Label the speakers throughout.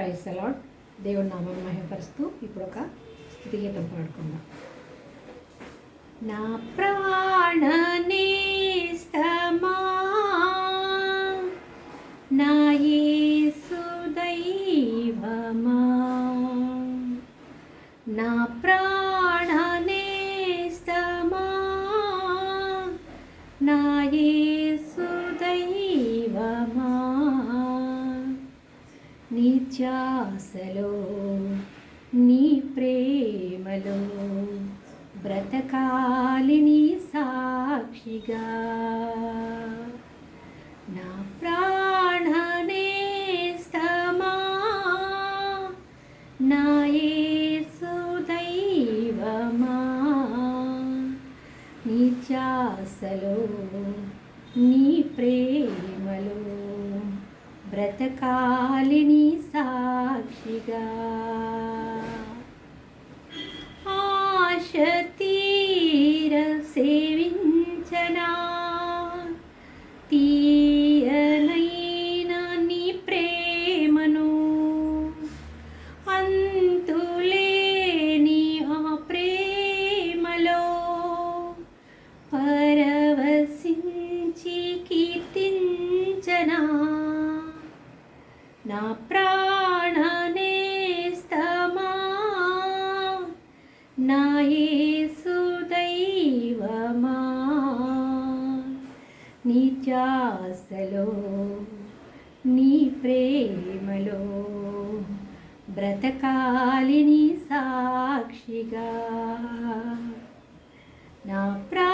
Speaker 1: Price అలాడ్ దేవుడి నామం మహిమపరుస్తూ ఇప్పుడు ఒక స్థుతిగీతం పాడుకుందాం. నా ప్రాణనే ధ్యాసలో నీ ప్రేమలో బ్రతకాలిని సాక్షిగా. నా ప్రాణనేస్తమా నా దైవమా? నీ చాసలో నీ ప్రేమలో బ్రతకాలిని సాక్షిగా. ఆశ తీర సేవించనా నా ప్రాణనేస్తమా నా యేసు దైవమా. నీ ధ్యాసలో నీ ప్రేమలో బ్రతకాలిని సాక్షిగా. నా ప్రా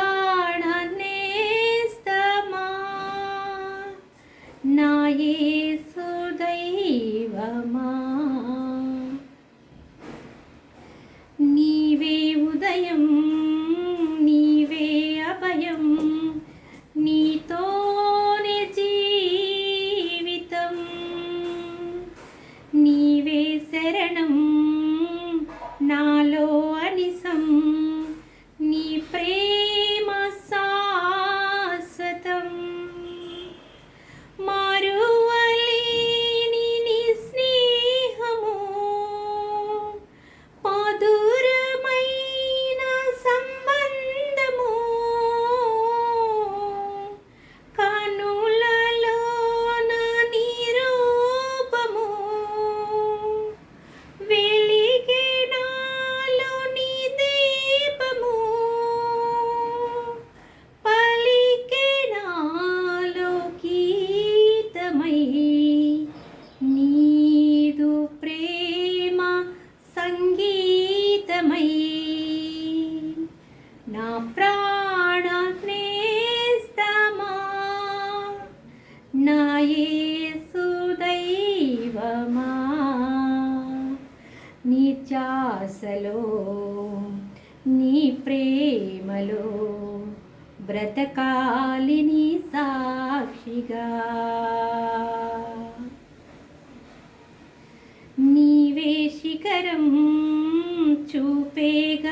Speaker 1: ఆశలో నీ ప్రేమలో బ్రతకాలిని సాక్షిగా. నీవే శిఖరం చూపే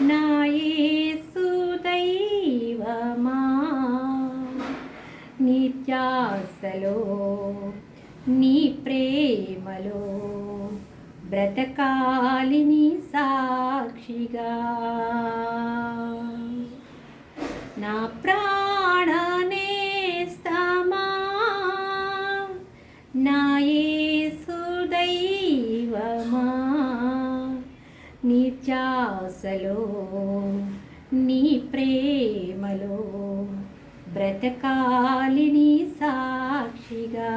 Speaker 1: నా దైవమా? నిత్యాసలో నీ ప్రేమలో బ్రతకాలిని సాక్షిగా. నా ప్రా ఆశలో నీ ప్రేమలో బ్రతకాలి నీ సాక్షిగా.